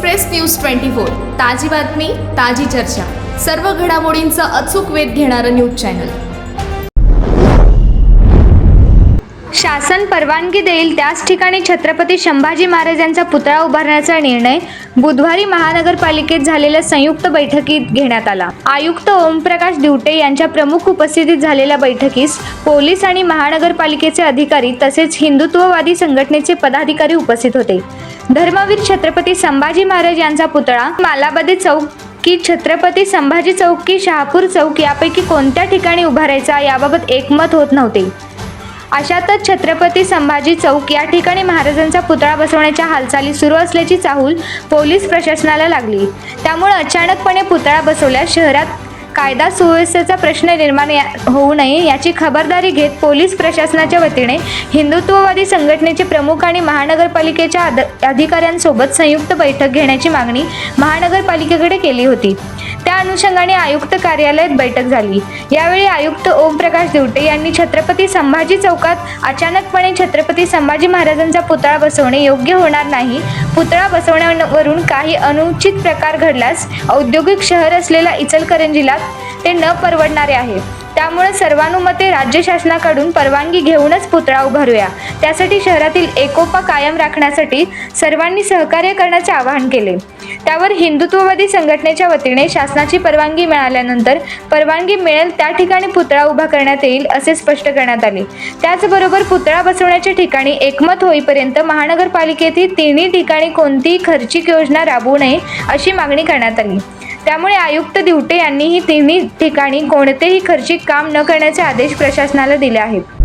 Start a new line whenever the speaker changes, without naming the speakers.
Express news twenty four. ताजी बातमी ताजी चर्चा. सर्व घडामोडींचा अचूक वेध घेणारं न्यूज चॅनल.
शासन परवानगी देईल त्याच ठिकाणी छत्रपती संभाजी महाराज यांचा पुतळा उभारण्याचा निर्णय बुधवारी महानगरपालिकेत झालेल्या संयुक्त बैठकीत घेण्यात आला. आयुक्त ओमप्रकाश दिवटे यांच्या प्रमुख उपस्थितीत झालेल्या बैठकीस पोलीस आणि महानगरपालिकेचे अधिकारी तसेच हिंदुत्ववादी संघटनेचे पदाधिकारी उपस्थित होते. धर्मवीर छत्रपती संभाजी महाराज यांचा पुतळा मालाबादी चौक की छत्रपती संभाजी चौक की शहापूर चौक यापैकी कोणत्या ठिकाणी उभारायचा याबाबत एकमत होत नव्हते. अशातच छत्रपती संभाजी चौक या ठिकाणी महाराजांचा पुतळा बसवण्याच्या हालचाली सुरू असल्याची चाहूल पोलीस प्रशासनाला लागली. त्यामुळे अचानकपणे पुतळा बसवल्यास शहरात कायदा सुव्यवस्थेचा प्रश्न निर्माण या- होऊ नये याची खबरदारी घेत पोलीस प्रशासनाच्या वतीने हिंदुत्ववादी संघटनेचे प्रमुख आणि महानगरपालिकेच्या अधिकाऱ्यांसोबत संयुक्त बैठक घेण्याची मागणी महानगरपालिकेकडे केली होती. त्या अनुषंगाने आयुक्त कार्यालयात बैठक झाली. यावेळी आयुक्त ओमप्रकाश दिवटे यांनी छत्रपती संभाजी चौकात अचानकपणे छत्रपती संभाजी महाराजांचा पुतळा बसवणे योग्य होणार नाही. पुतळा बसवण्यावरून काही अनुचित प्रकार घडल्यास औद्योगिक शहर असलेल्या इचलकरंजीला ते न परवडणारे आहे. त्यामुळे सर्वानुमते राज्य शासनाकडून परवानगी घेऊनच पुतळा उभारूया. त्यासाठी शहरातील एकोपा कायम राखण्यासाठी सर्वांनी सहकार्य करण्याचे आवाहन केले. त्यावर हिंदुत्ववादी संघटनेच्या वतीने शासनाची परवानगी मिळाल्यानंतर परवानगी मिळेल त्या ठिकाणी पुतळा उभा करण्यात येईल असे स्पष्ट करण्यात आले. त्याचबरोबर पुतळा बसवण्याच्या ठिकाणी एकमत होईपर्यंत महानगरपालिकेतील तिन्ही ठिकाणी कोणतीही खर्चिक योजना राबवू नये अशी मागणी करण्यात आली. त्यामुळे आयुक्त दिवटे यांनीही तिन्ही ठिकाणी कोणतेही खर्चिक काम न करण्याचे आदेश प्रशासनाला दिले आहेत.